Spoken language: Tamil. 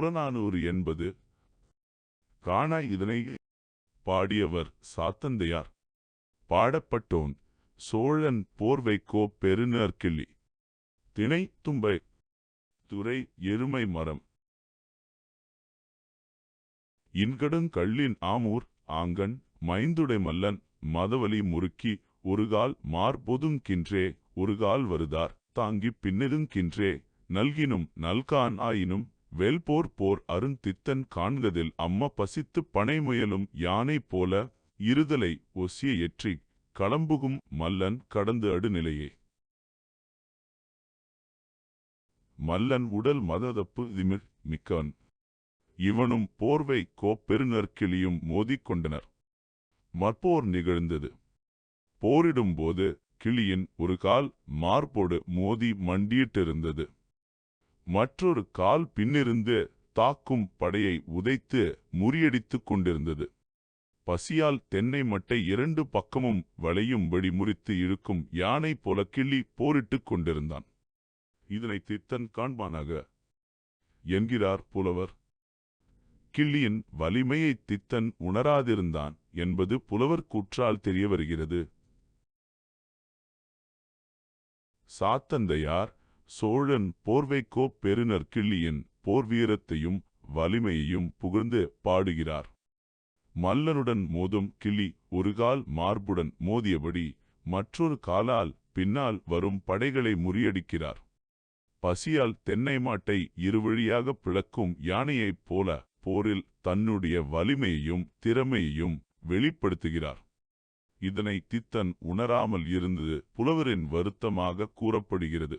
புறநானூறு என்பது காணா இதனை பாடியவர் சாத்தந்தையார். பாடப்பட்டோன் சோழன் போர்வைக்கோ பெருநற்கிள்ளி திணை தும்பை. துறை எருமை மரம். இன்கடுங்கள்ளின் ஆமூர் ஆங்கண் மைந்துடை மல்லன் மதவலி முறுக்கி ஒருகால் மார்பொதுங்கின்றே ஒருகால் வருதார் தாங்கிப் பின்னெதுங்கின்றே நல்கினும் நல்கான் ஆயினும் வெல்போர் போர் அருந்தித்தன் காண்கதில் அம்ம பசித்துப் பனைமுயலும் யானை போல இருதலை ஒசிய எற்றி களம்புகும் மல்லன் கடந்து அடுநிலையே. மல்லன் உடல் மததப்பு திமிர் மிக்கவன். இவனும் போர்வை கோப்பெருநற்கிளியும் மோதிக்கொண்டனர் மற்போர் நிகழ்ந்தது. போரிடும்போது கிளியின் ஒரு கால் மார்போடு மோதி மண்டியிட்டிருந்தது. மற்றொரு கால் பின்னிருந்து தாக்கும் படையை உதைத்து முறியடித்துக் கொண்டிருந்தது. பசியால் தென்னை மட்டை இரண்டு பக்கமும் வளையும்படி முறித்து இழுக்கும் யானை போல கிள்ளி போரிட்டுக் கொண்டிருந்தான். இதனை தித்தன் காண்பானாக என்கிறார் புலவர். கிள்ளியின் வலிமையை தித்தன் உணராதிருந்தான் என்பது புலவர் கூற்றால் தெரிய வருகிறது சாத்தந்தையார் சோழன் போர்வைக்கோ பெருநர் கிள்ளியின் போர்வீரத்தையும் வலிமையையும் புகழ்ந்து பாடுகிறார். மல்லனுடன் மோதும் கிளி ஒரு கால் மார்புடன் மோதியபடி மற்றொரு காலால் பின்னால் வரும் படைகளை முறியடிக்கிறார். பசியால் தென்னை மாட்டை இருவழியாக பிளக்கும் யானையைப் போல போரில் தன்னுடைய வலிமையையும் திறமையையும் வெளிப்படுத்துகிறார். இதனை தித்தன் உணராமல் இருந்தது புலவரின் வருத்தமாக கூறப்படுகிறது.